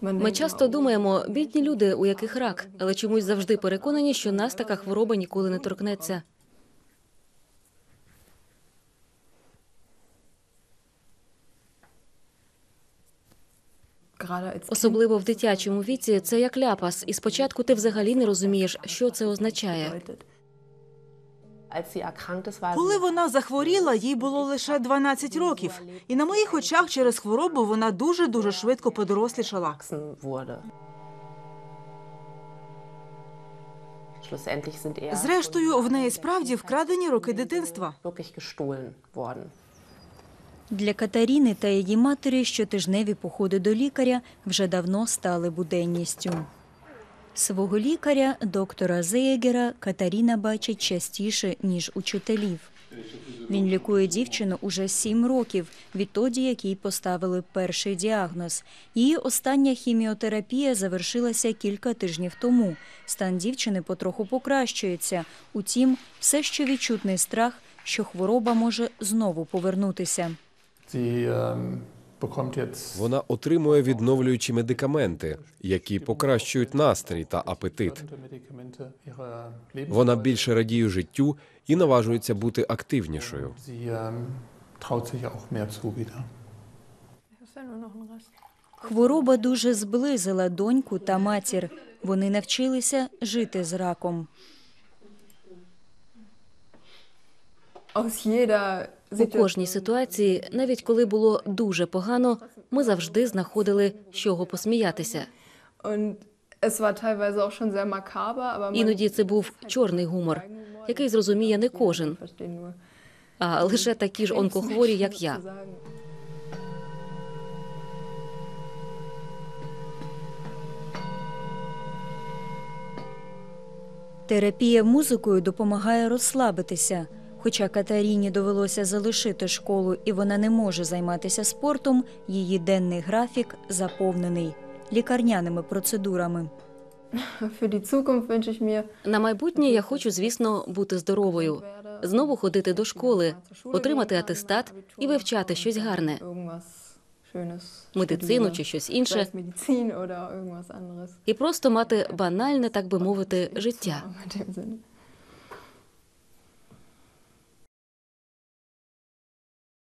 Ми часто думаємо, бідні люди, у яких рак, але чомусь завжди переконані, що нас така хвороба ніколи не торкнеться. Особливо в дитячому віці це як ляпас, і спочатку ти взагалі не розумієш, що це означає. Коли вона захворіла, їй було лише 12 років, і на моїх очах через хворобу вона дуже дуже швидко подорослішала. Зрештою, в неї справді вкрадені роки дитинства. Для Катаріни та її матері щотижневі походи до лікаря вже давно стали буденністю. Свого лікаря, доктора Зеєгера, Катаріна бачить частіше, ніж учителів. Він лікує дівчину уже сім років, відтоді, як їй поставили перший діагноз. Її остання хіміотерапія завершилася кілька тижнів тому. Стан дівчини потроху покращується. Утім, все ще відчутний страх, що хвороба може знову повернутися. Bekommt jetzt Вона отримує відновлюючі медикаменти, які покращують настрій та апетит. Вона більше радіє життю і наважується бути активнішою. Wieder. Хвороба дуже зблизила доньку та матір. Вони навчилися жити з раком. У кожній ситуації, навіть коли було дуже погано, ми завжди знаходили з чого посміятися. Іноді це був чорний гумор, який зрозуміє не кожен, а лише такі ж онкохворі, як я. Терапія музикою допомагає розслабитися. Хоча Катаріні довелося залишити школу і вона не може займатися спортом, її денний графік заповнений лікарняними процедурами. На майбутнє я хочу, звісно, бути здоровою, знову ходити до школи, отримати атестат і вивчати щось гарне, медицину чи щось інше, і просто мати банальне, так би мовити, життя.